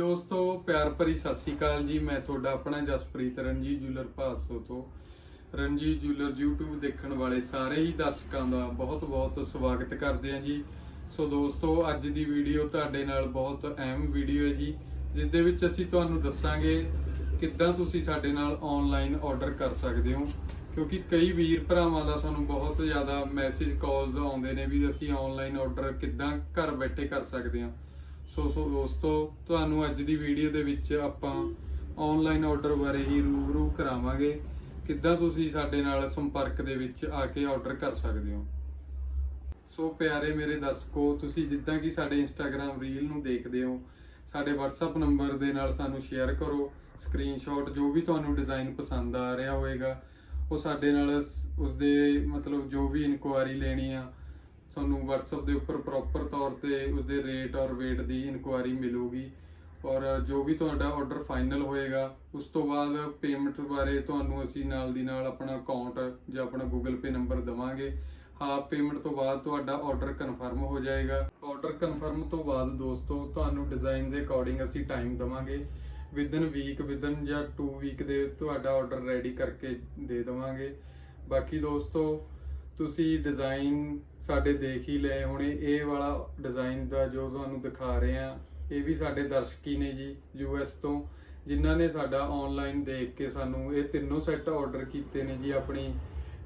ਦੋਸਤੋ, ਪਿਆਰ ਭਰੀ ਸਤਿ ਸ਼੍ਰੀ ਅਕਾਲ ਜੀ। ਮੈਂ ਤੁਹਾਡਾ ਆਪਣਾ ਜਸਪ੍ਰੀਤ ਰਣਜੀਤ ਜੁਲਰ ਭਾਸੋ ਤੋਂ। ਰਣਜੀਤ ਜੁਲਰ YouTube ਦੇਖਣ ਵਾਲੇ ਸਾਰੇ ਹੀ ਦਰਸ਼ਕਾਂ ਦਾ ਬਹੁਤ-ਬਹੁਤ ਸਵਾਗਤ ਕਰਦੇ ਹਾਂ ਜੀ। ਸੋ ਦੋਸਤੋ, ਅੱਜ ਦੀ ਵੀਡੀਓ ਤੁਹਾਡੇ ਨਾਲ ਬਹੁਤ ਅਹਿਮ ਵੀਡੀਓ ਹੈ ਜੀ ਜਿਸ ਦੇ ਵਿੱਚ ਅਸੀਂ ਤੁਹਾਨੂੰ ਦੱਸਾਂਗੇ ਕਿੱਦਾਂ ਤੁਸੀਂ ਸਾਡੇ ਨਾਲ ਆਨਲਾਈਨ ਆਰਡਰ ਕਰ ਸਕਦੇ ਹੋ। ਕਿਉਂਕਿ ਕਈ ਵੀਰ ਭਰਾਵਾਂ ਦਾ ਸਾਨੂੰ ਬਹੁਤ ਜ਼ਿਆਦਾ ਮੈਸੇਜ ਕਾਲਸ ਆਉਂਦੇ ਨੇ ਵੀ ਅਸੀਂ ਆਨਲਾਈਨ ਆਰਡਰ ਕਿੱਦਾਂ ਘਰ ਬੈਠੇ ਕਰ ਸਕਦੇ ਹਾਂ। ਸੋ ਸੋ ਦੋਸਤੋ, ਤੁਹਾਨੂੰ ਅੱਜ ਦੀ ਵੀਡੀਓ ਦੇ ਵਿੱਚ ਆਪਾਂ ਆਨਲਾਈਨ ਆਰਡਰ ਬਾਰੇ ਹੀ ਰੂਬਰੂ ਕਰਾਵਾਂਗੇ। ਕਿੱਦਾਂ ਤੁਸੀਂ ਸਾਡੇ ਨਾਲ ਸੰਪਰਕ ਦੇ ਵਿੱਚ ਆ ਕੇ ਆਰਡਰ ਕਰ ਸਕਦੇ ਹੋ? ਸੋ ਪਿਆਰੇ ਮੇਰੇ ਦਰਸ਼ਕੋ, ਤੁਸੀਂ ਜਿੱਦਾਂ ਕਿ ਸਾਡੇ ਇੰਸਟਾਗ੍ਰam ਰੀਲ ਨੂੰ ਦੇਖਦੇ ਹੋ, ਸਾਡੇ WhatsApp ਨੰਬਰ ਦੇ ਨਾਲ ਸਾਨੂੰ ਸ਼ੇਅਰ ਕਰੋ। ਸਕਰੀਨਸ਼ਾਟ ਜੋ ਵੀ ਤੁਹਾਨੂੰ ਡਿਜ਼ਾਈਨ ਪਸੰਦ ਆ ਰਿਹਾ ਹੋਵੇਗਾ ਉਹ ਸਾਡੇ ਨਾਲ ਸ- ਉਸਦੇ ਮਤਲਬ ਜੋ ਵੀ ਇਨਕੁਆਇਰੀ ਲੈਣੀ ਆ, ਤੁਹਾਨੂੰ WhatsApp ਦੇ ਉੱਪਰ ਪ੍ਰੋਪਰ ਤੌਰ ਤੇ ਉਸਦੇ ਰੇਟ ਔਰ weight ਦੀ ਇਨਕੁਆਇਰੀ ਮਿਲੂਗੀ। ਔਰ ਜੋ ਵੀ ਤੁਹਾਡਾ ਆਰਡਰ ਫਾਈਨਲ ਹੋਏਗਾ, ਉਸ ਤੋਂ ਬਾਅਦ ਪੇਮੈਂਟ ਬਾਰੇ ਤੁਹਾਨੂੰ ਅਸੀਂ ਨਾਲ ਦੀ ਨਾਲ ਆਪਣਾ ਅਕਾਊਂਟ ਜਾਂ ਆਪਣਾ Google Pay ਨੰਬਰ ਦਵਾਂਗੇ। ਹਾਫ ਪੇਮੈਂਟ ਤੋਂ ਬਾਅਦ ਤੁਹਾਡਾ ਆਰਡਰ ਕਨਫਰਮ ਹੋ ਜਾਏਗਾ। ਆਰਡਰ ਕਨਫਰਮ ਤੋਂ ਬਾਅਦ ਦੋਸਤੋ, ਤੁਹਾਨੂੰ ਡਿਜ਼ਾਈਨ ਦੇ ਅਕੋਰਡਿੰਗ ਅਸੀਂ ਟਾਈਮ ਦਵਾਂਗੇ। ਵਿਦਨ ਵੀਕ ਵਿਦਨ ਜਾਂ 2 ਵੀਕ ਦੇ ਤੁਹਾਡਾ ਆਰਡਰ ਰੈਡੀ ਕਰਕੇ ਦੇ ਦਵਾਂਗੇ। ਬਾਕੀ ਦੋਸਤੋ ਤੁਸੀਂ ਡਿਜ਼ਾਈਨ ਸਾਡੇ ਦੇਖ ਹੀ ਲਏ ਹੋਣੇ, ਇਹ ਵਾਲਾ ਡਿਜ਼ਾਈਨ ਦਾ ਜੋ ਤੁਹਾਨੂੰ ਦਿਖਾ ਰਹੇ ਆ ਇਹ ਵੀ ਸਾਡੇ ਦਰਸ਼ਕੀ ਨੇ ਜੀ ਯੂਐਸ ਤੋਂ। ਜਿਨ੍ਹਾਂ ਨੇ ਸਾਡਾ ਆਨਲਾਈਨ ਦੇਖ ਕੇ ਸਾਨੂੰ ਇਹ ਤਿੰਨੋਂ ਸੈੱਟ ਆਰਡਰ ਕੀਤੇ ਨੇ ਜੀ ਆਪਣੀ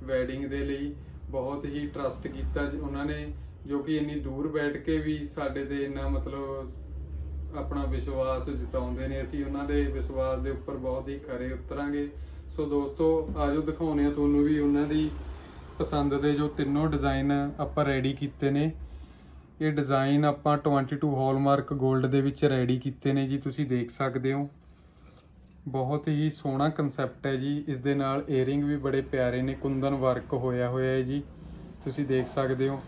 ਵੈਡਿੰਗ ਦੇ ਲਈ। ਬਹੁਤ ਹੀ ਟਰਸਟ ਕੀਤਾ ਉਹਨਾਂ ਨੇ, ਜੋ ਕਿ ਇੰਨੀ ਦੂਰ ਬੈਠ ਕੇ ਵੀ ਸਾਡੇ ਤੇ ਇੰਨਾ ਮਤਲਬ ਆਪਣਾ ਵਿਸ਼ਵਾਸ ਜਤਾਉਂਦੇ ਨੇ। ਅਸੀਂ ਉਹਨਾਂ ਦੇ ਵਿਸ਼ਵਾਸ ਦੇ ਉੱਪਰ ਬਹੁਤ ਹੀ ਖਰੇ ਉਤਰਾਂਗੇ। ਸੋ ਦੋਸਤੋ, ਆਜੋ ਦਿਖਾਉਣੇ ਆ ਤੁਹਾਨੂੰ ਵੀ ਉਹਨਾਂ ਦੀ ਪਸੰਦ ਦੇ ਜੋ ਤਿੰਨੋਂ ਡਿਜ਼ਾਈਨ ਆਪਾਂ ਰੈਡੀ ਕੀਤੇ ਨੇ। ਇਹ ਡਿਜ਼ਾਈਨ ਆਪਾਂ 22 ਹਾਲਮਾਰਕ 골ਡ ਦੇ ਵਿੱਚ ਰੈਡੀ ਕੀਤੇ ਨੇ ਜੀ, ਤੁਸੀਂ ਦੇਖ ਸਕਦੇ ਹੋ। ਬਹੁਤ ਹੀ ਸੋਹਣਾ ਕਨਸੈਪਟ ਹੈ ਜੀ। ਇਸ ਦੇ ਨਾਲ ਏਅਰਿੰਗ ਵੀ ਬੜੇ ਪਿਆਰੇ ਨੇ, ਕੁੰਦਨ ਵਰਕ ਹੋਇਆ ਹੋਇਆ ਹੈ ਜੀ। ਤੁਸੀਂ ਦੇਖ ਸਕਦੇ ਹੋ,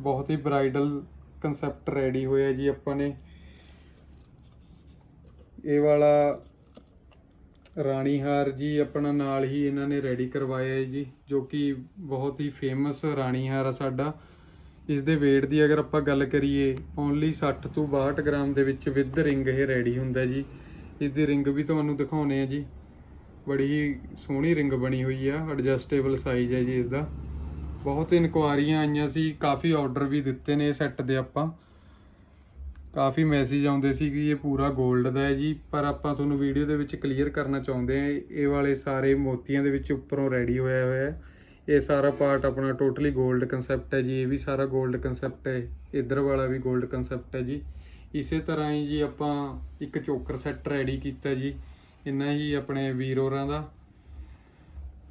ਬਹੁਤ ਹੀ ਬ੍ਰਾਈਡਲ ਕਨਸੈਪਟ ਰੈਡੀ ਹੋਇਆ ਜੀ ਆਪਾਂ ਨੇ। ਇਹ ਵਾਲਾ ਰਾਣੀ ਹਾਰ ਜੀ ਆਪਣਾ ਨਾਲ ਹੀ ਇਹਨਾਂ ਨੇ ਰੈਡੀ ਕਰਵਾਇਆ ਹੈ ਜੀ, ਜੋ ਕਿ ਬਹੁਤ ਹੀ ਫੇਮਸ ਰਾਣੀ ਹਾਰ ਆ ਸਾਡਾ। ਇਸ ਦੇ weight ਦੀ ਅਗਰ ਆਪਾਂ ਗੱਲ ਕਰੀਏ ਓਨਲੀ 60 ਤੋਂ 62 ਗ੍ਰਾਮ ਦੇ ਵਿੱਚ ਵਿਦ ਰਿੰਗ ਇਹ ਰੈਡੀ ਹੁੰਦਾ ਜੀ। ਇਸ ਦੀ ਰਿੰਗ ਵੀ ਤੁਹਾਨੂੰ ਦਿਖਾਉਨੇ ਆ ਜੀ। ਬੜੀ ਹੀ ਸੋਹਣੀ ਰਿੰਗ ਬਣੀ ਹੋਈ ਆ ਐਡਜਸਟੇਬਲ ਸਾਈਜ਼ ਹੈ ਜੀ ਇਸ ਦਾ ਬਹੁਤ ਇਨਕੁਆਰੀਆਂ ਆਈਆਂ ਸੀ, ਕਾਫੀ ਆਰਡਰ ਵੀ ਦਿੱਤੇ ਨੇ ਸੈੱਟ ਦੇ ਆਪਾਂ। ਕਾਫੀ ਮੈਸੇਜ ਆਉਂਦੇ ਸੀ ਕਿ ਇਹ ਪੂਰਾ 골ਡ ਦਾ ਹੈ ਜੀ, ਪਰ ਆਪਾਂ ਤੁਹਾਨੂੰ ਵੀਡੀਓ ਦੇ ਵਿੱਚ ਕਲੀਅਰ ਕਰਨਾ ਚਾਹੁੰਦੇ ਆ ਇਹ ਵਾਲੇ ਸਾਰੇ ਮੋਤੀਆਂ ਦੇ ਵਿੱਚ ਉੱਪਰੋਂ ਰੈਡੀ ਹੋਇਆ ਹੋਇਆ ਹੈ। ਇਹ ਸਾਰਾ ਪਾਰਟ ਆਪਣਾ ਟੋਟਲੀ 골ਡ ਕਨਸੈਪਟ ਹੈ ਜੀ, ਇਹ ਵੀ ਸਾਰਾ 골ਡ ਕਨਸੈਪਟ ਹੈ, ਇਧਰ ਵਾਲਾ ਵੀ 골ਡ ਕਨਸੈਪਟ ਹੈ ਜੀ। ਇਸੇ ਤਰ੍ਹਾਂ ਹੀ ਜੀ ਆਪਾਂ ਇੱਕ ਚੋਕਰ ਸੈੱਟ ਰੈਡੀ ਕੀਤਾ ਜੀ, ਇੰਨਾ ਹੀ ਆਪਣੇ ਵੀਰੋਰਾਂ ਦਾ।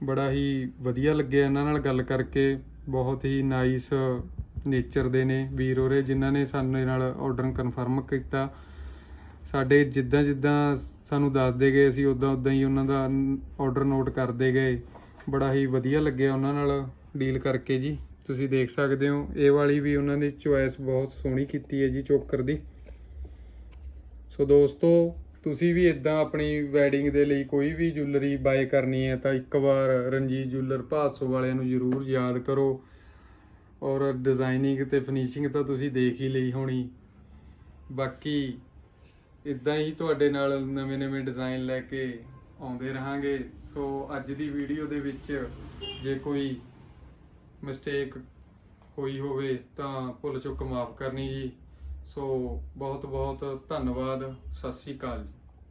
ਬੜਾ ਹੀ ਵਧੀਆ ਲੱਗਿਆ ਇਹਨਾਂ ਨਾਲ ਗੱਲ ਕਰਕੇ, ਬਹੁਤ ਹੀ ਨਾਈਸ ਨੇਚਰ ਦੇ ਨੇ, ਵੀਰ ਹੋਰੇ, ਜਿਨ੍ਹਾਂ ਨੇ ਸਾਨੂੰ ਨਾਲ ਆਰਡਰ ਕਨਫਰਮ ਕੀਤਾ। ਸਾਡੇ ਜਿੱਦਾਂ ਜਿੱਦਾਂ ਸਾਨੂੰ ਦੱਸਦੇ ਗਏ, ਅਸੀਂ ਉਦਾਂ ਉਦਾਂ ਹੀ ਉਹਨਾਂ ਦਾ ਆਰਡਰ ਨੋਟ ਕਰਦੇ ਗਏ। ਬੜਾ ਹੀ ਵਧੀਆ ਲੱਗਿਆ ਉਹਨਾਂ ਨਾਲ ਡੀਲ ਕਰਕੇ ਜੀ। ਤੁਸੀਂ ਦੇਖ ਸਕਦੇ ਹੋ, ਇਹ ਵਾਲੀ ਵੀ ਉਹਨਾਂ ਦੀ ਚੁਆਇਸ ਬਹੁਤ ਸੋਹਣੀ ਕੀਤੀ ਹੈ ਜੀ, ਚੋਕਰ ਦੀ। ਸੋ ਦੋਸਤੋ, ਤੁਸੀਂ ਵੀ ਇਦਾਂ ਆਪਣੀ ਵੈਡਿੰਗ ਦੇ ਲਈ ਕੋਈ ਵੀ ਜੁਐਲਰੀ ਬਾਏ ਕਰਨੀ ਹੈ ਤਾਂ ਇੱਕ ਵਾਰ ਰਣਜੀਤ ਜੁਐਲਰ ਭਾਸੋ ਵਾਲਿਆਂ ਨੂੰ ਜ਼ਰੂਰ ਯਾਦ ਕਰੋ। ਔਰ ਡਿਜ਼ਾਈਨਿੰਗ ਤੇ ਫਿਨਿਸ਼ਿੰਗ ਤਾਂ ਤੁਸੀਂ ਦੇਖ ਹੀ ਲਈ ਹੋਣੀ। ਬਾਕੀ ਇਦਾਂ ਹੀ ਤੁਹਾਡੇ ਨਾਲ ਨਵੇਂ-ਨਵੇਂ ਡਿਜ਼ਾਈਨ ਲੈ ਕੇ ਆਉਂਦੇ ਰਹਾਂਗੇ। ਸੋ ਅੱਜ ਦੀ ਵੀਡੀਓ ਦੇ ਵਿੱਚ ਜੇ ਕੋਈ ਮਿਸਟੇਕ ਹੋਈ ਹੋਵੇ ਤਾਂ ਭੁੱਲ ਚੁੱਕ ਮਾਫ ਕਰਨੀ ਜੀ। ਸੋ ਬਹੁਤ ਬਹੁਤ ਧੰਨਵਾਦ। ਸਤਿ ਸ਼੍ਰੀ ਅਕਾਲ ਜੀ।